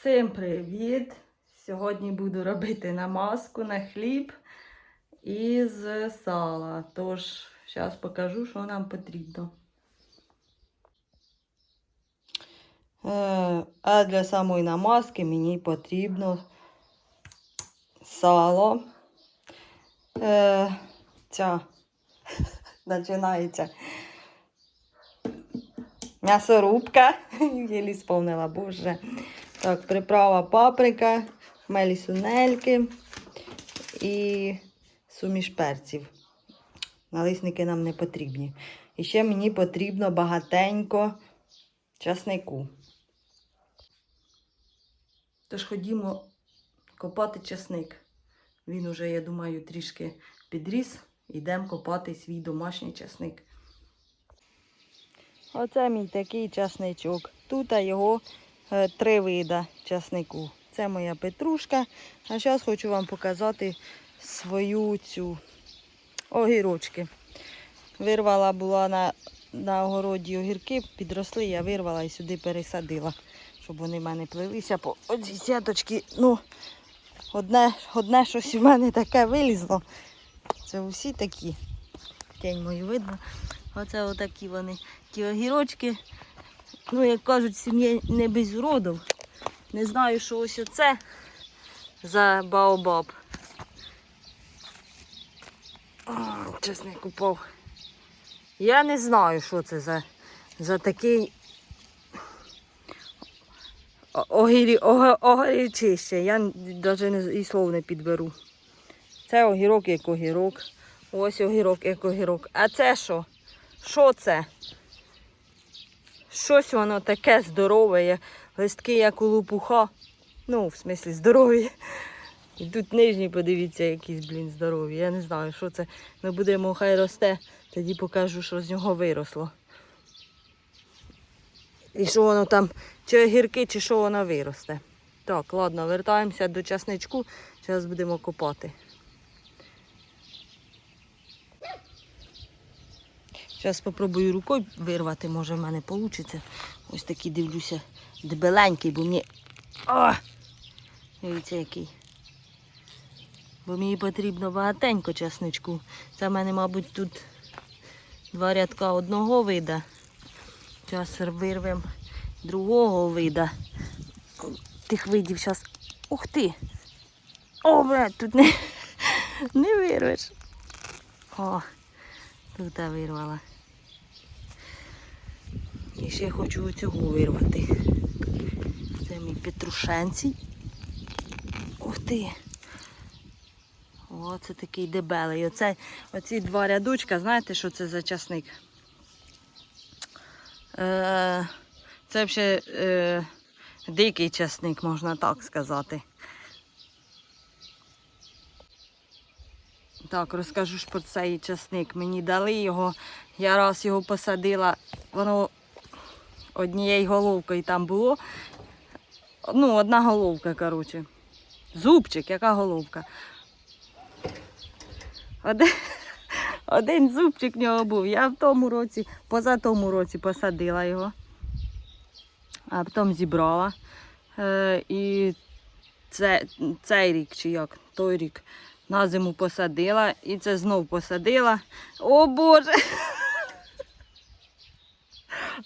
Всім привіт! Сьогодні буду робити намазку на хліб із сала. Тож, зараз покажу, що нам потрібно. Е, А для самої намазки мені потрібно сало. Е, Ця починається м'ясорубка. Єлі сповнила, боже. Так, приправа паприка, хмелі сунельки і суміш перців. Налисники нам не потрібні. І ще мені потрібно багатенько часнику. Тож ходімо копати часник. Він уже, я думаю, трішки підріс. Йдемо копати свій домашній часник. Оце мій такий часничок. Тут його три вида часнику. Це моя петрушка. А зараз хочу вам показати свою цю огірочки. Вирвала була на, на огороді огірки, підросли, я вирвала і сюди пересадила, щоб вони в мене плелися по оцій сяточки. Ну, одне, одне щось у мене таке вилізло. Це усі такі. Тінь мою видно. Оце отакі вони. Ті огірочки. Ну, як кажуть, сім'я не без уродів. Не знаю, що ось оце за баобаб. О, чесник упав. Я не знаю, що це за, за такий огірі, ого- огірчище. Я навіть і слов не підберу. Це огірок як огірок. Ось огірок як огірок. А це що? Що це? Щось воно таке здорове, листки як у лопуха. Ну, в смислі, здорові. І тут нижні, подивіться, якісь, блін, здорові. Я не знаю, що це. Ми будемо, хай росте, тоді покажу, що з нього виросло. І що воно там, чи огірки, чи що воно виросте. Так, ладно, вертаємося до часничку. Зараз будемо копати. Зараз спробую рукою вирвати, може в мене вийде. Ось такий дивлюся дебеленький, бо мені. О! Дивіться який. Бо мені потрібно багатенько часничку. Це в мене, мабуть, тут два рядка одного вида. Зараз вирвемо другого вида. Тих видів зараз. Ух ти! О, брат, тут не, не вирвеш. О, тут я вирвала. І ще хочу оцього вирвати. Це мій петрушенці. Ух ти! О, це такий дебелий. Оце, оці два рядочка, знаєте, що це за часник? Е, це ще е, дикий часник, можна так сказати. Так, розкажу ж про цей часник. Мені дали його, я раз його посадила, воно однією головкою там було. Ну, одна головка, коротше. Зубчик, яка головка. Один, один зубчик в нього був. Я в тому році, поза тому році посадила його, а потім зібрала. Е, і це, цей рік, чи як, той рік, на зиму посадила і це знов посадила. О Боже!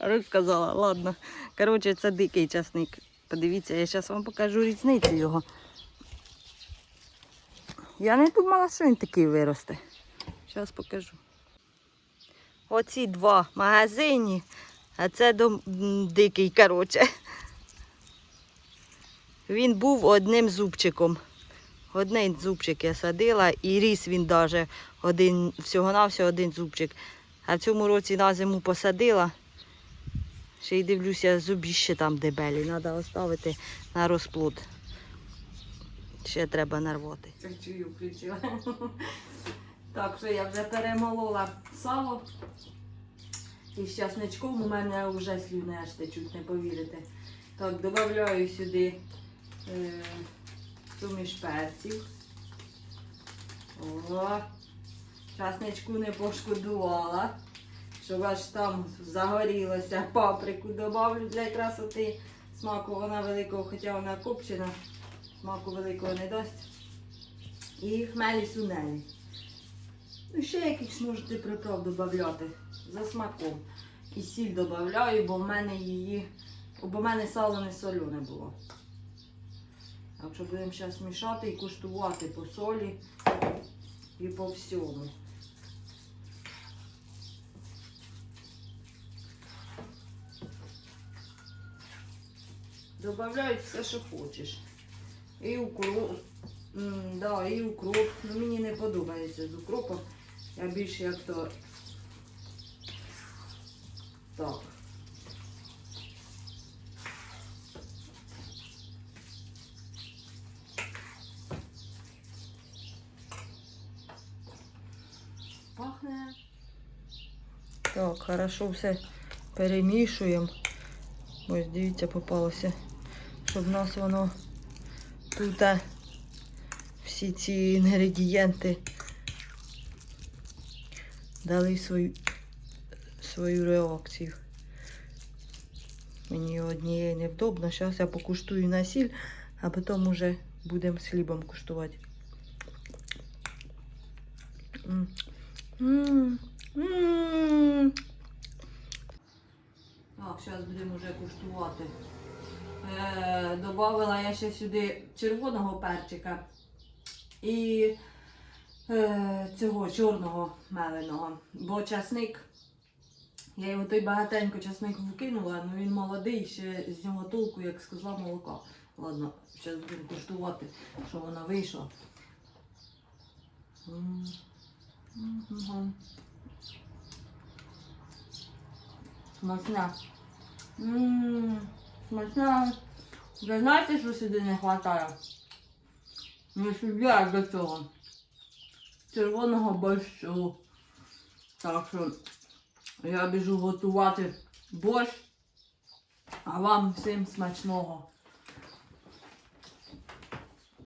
Розказала, ладно. Коротше, це дикий часник. Подивіться, я зараз вам покажу різницю його. Я не думала, що він такий виросте. Зараз покажу. Оці два магазині, а це дом дикий, коротше. Він був одним зубчиком. Один зубчик я садила і ріс він навіть один, всього-навсього один зубчик. А в цьому році на зиму посадила. Ще й дивлюся, зубі ще там дебелі. Треба оставити на розплод. Ще треба нарвати. Це чую. Так, що я вже перемолола сало. І з часничком у мене вже слюни аж течуть, не повірите. Так, додаю сюди е, суміш перців. О, часничку не пошкодувала. Щоб аж там загорілося, паприку добавлю для красоти. Смаку вона великого, хоча вона копчена, смаку великого не дасть. І хмелі сунелі. Ну, ще якихось можете приправ додати за смаком. І сіль додаю, бо в мене її, бо в мене сало не солене було. Так що будемо зараз мішати і куштувати по солі і по всьому. Добавляють все, що хочеш. І укроп. М, да, і укроп. Ну, мені не подобається з укропом. Я більше як то. Так. Пахне. Так, хорошо все перемішуємо. Ось дивіться, попалося. Щоб в нас воно тут е, всі ці інгредієнти дали свою, свою реакцію. Мені однієї невдобно. Зараз я покуштую на сіль, а потім уже будемо з хлібом куштувати. М. М. Так, зараз будемо вже куштувати. Е, добавила я ще сюди червоного перчика і е, цього чорного меленого. Бо часник, я його той багатенько часник вкинула, але він молодий, ще з нього толку, як з козла молока. Ладно, зараз будемо куштувати, що воно вийшло. М. Мгм. Смачна. Ммм, смачна. Ви знаєте, що сюди не вистачає? Не сюди, а до цього. Червоного борщу. Так що я біжу готувати борщ. А вам всім смачного.